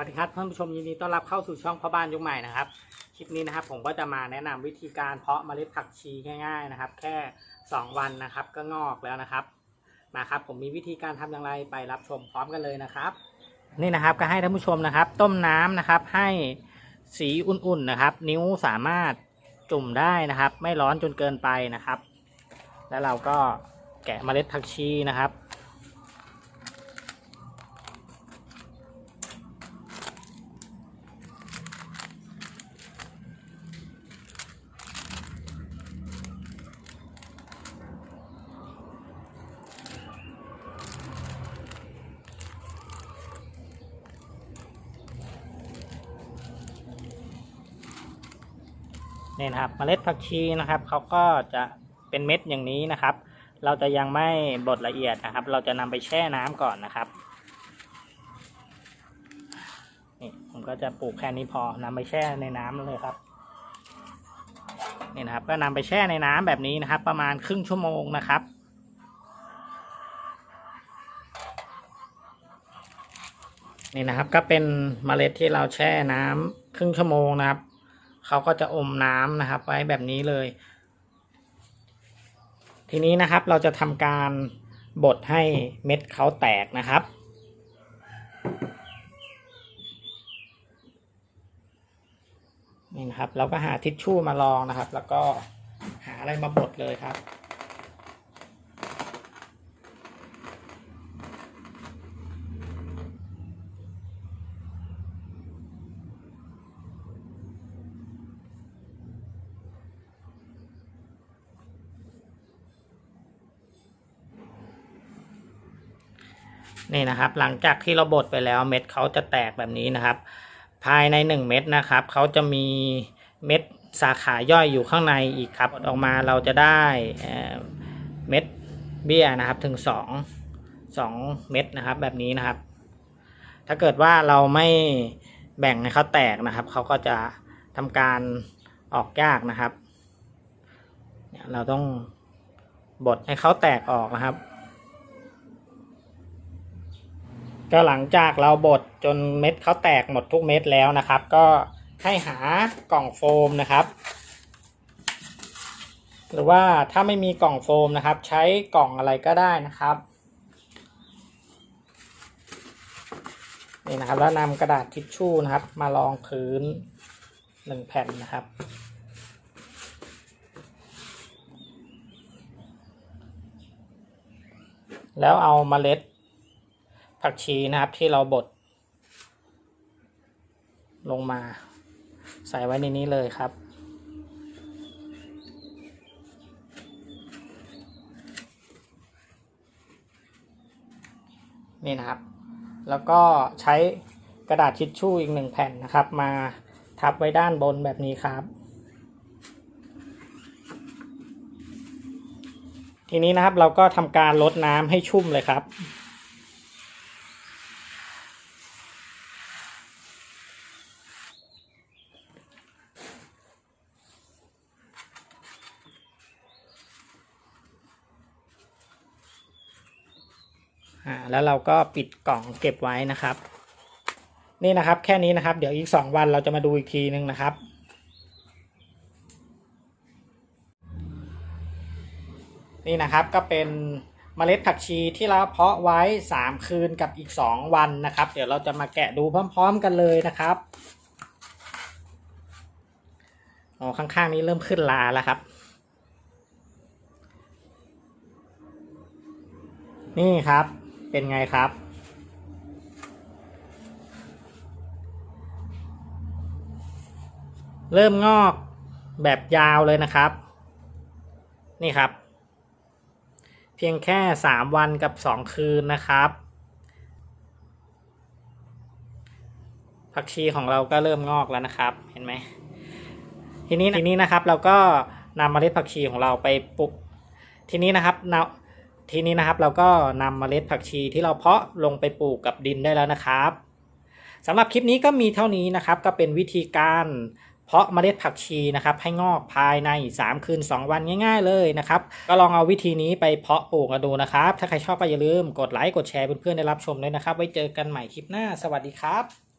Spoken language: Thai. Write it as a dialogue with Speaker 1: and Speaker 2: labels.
Speaker 1: สวัสดีครับท่านผู้ชมยินดีต้อนรับเข้าสู่ช่องพ่อบ้านยุคใหม่นะครับคลิปนี้นะครับผมก็จะมาแนะนำวิธีการเพาะเมล็ดผักชีง่ายๆนะครับ แค่ 2 วันนะครับก็งอกแล้วนะครับมาครับผมมีวิธีการทำอย่างไรไปรับชมพร้อมกันเลยนะครับ นี่นะครับก็ให้ท่านผู้ชมนะครับ ต้มน้ำนะครับให้สีอุ่นๆนะครับ นิ้วสามารถจุ่มได้นะครับ ไม่ร้อนจนเกินไปนะครับ แล้วเราก็แกะเมล็ดผักชีนะครับ นี่นะครับเมล็ดผักชีนะครับเขาก็จะเป็นเม็ดอย่างนี้นะครับ เราจะยังไม่บดละเอียดนะครับ เราจะนำไปแช่น้ำก่อนนะครับนี่ผมก็จะปลูกแค่นี้พอนำไปแช่ในน้ำเลยครับนี่นะครับ ก็นำไปแช่ในน้ำแบบนี้นะครับ ประมาณครึ่งชั่วโมงนะครับนี่นะครับก็เป็นเมล็ดที่เราแช่น้ำครึ่งชั่วโมงนะครับ เขาก็จะอมน้ำนะครับ ไว้แบบนี้เลย ทีนี้นะครับเราจะทำการบดให้เม็ดเขาแตกนะครับนี่นะครับ เราก็หาทิชชู่มาลองนะครับ แล้วก็หาอะไรมาบดเลยครับ นี่นะครับ หลังจากที่เราบดไปแล้วเม็ดเขาจะแตกแบบนี้นะครับ ภายใน 1 เม็ดนะครับเขาจะมีเม็ดสาขาย่อยอยู่ข้างในอีกครับออกมาเราจะได้เม็ดเบี้ยนะครับถึง 2 2 เม็ดนะครับแบบนี้นะครับ ถ้าเกิดว่าเราไม่แบ่งให้เขาแตกนะครับเขาก็จะทำการออกยากนะครับ เราต้องบดให้เขาแตกออกนะครับ ก็หลังจากเราบดจนเม็ดเขาแตกหมดทุกเม็ดแล้วนะครับ ก็ให้หากล่องโฟมนะครับ หรือว่าถ้าไม่มีกล่องโฟมนะครับ ใช้กล่องอะไรก็ได้นะครับนี่นะครับแล้วนำกระดาษทิชชู่นะครับ มารองพื้นหนึ่งแผ่นนะครับ แล้วเอามาเมล็ด ผักชีนะครับที่เราบดลงมา ใส่ไว้ในนี้เลยครับ นี่นะครับ แล้วก็ใช้กระดาษทิชชู่อีกหนึ่งแผ่นนะครับ มาทับไว้ด้านบนแบบนี้ครับ ทีนี้นะครับเราก็ทำการลดน้ำให้ชุ่มเลยครับ อ่าแล้วเราก็ปิดกล่องเก็บไว้นะครับ นี่นะครับแค่นี้นะครับ เดี๋ยวอีกสองวันเราจะมาดูอีกทีนึงนะครับ นี่นะครับก็เป็นเมล็ดผักชีที่เราเพาะไว้ 3 คืนกับอีก 2 วันนะครับ เดี๋ยวเราจะมาแกะดูพร้อม ๆ กันเลยนะครับอ๋อข้างๆนี้เริ่มขึ้นลาแล้วครับ นี่ครับ เป็นไงครับ เริ่มงอกแบบยาวเลยนะครับ นี่ครับ เพียงแค่สามวันกับสองคืนนะครับ ผักชีของเราก็เริ่มงอกแล้วนะครับ เห็นไหมทีนี้ทีนี้นะครับเราก็นำเมล็ดผักชีของเราไปปลูกทีนี้นะครับเนา ทีนี้นะครับเราก็นำเมล็ดผักชีที่เราเพาะลงไปปลูกกับดินได้แล้วนะครับสำหรับคลิปนี้ก็มีเท่านี้นะครับ ก็เป็นวิธีการเพาะเมล็ดผักชีนะครับ ให้งอกภายใน 3 คืน 2 วันง่าย ๆ เลยนะครับ ก็ลองเอาวิธีนี้ไปเพาะปลูกกันดูนะครับ ถ้าใครชอบก็อย่าลืมกดไลค์กดแชร์เพื่อนๆได้รับชมด้วยนะครับ ไว้เจอกันใหม่คลิปหน้า สวัสดีครับ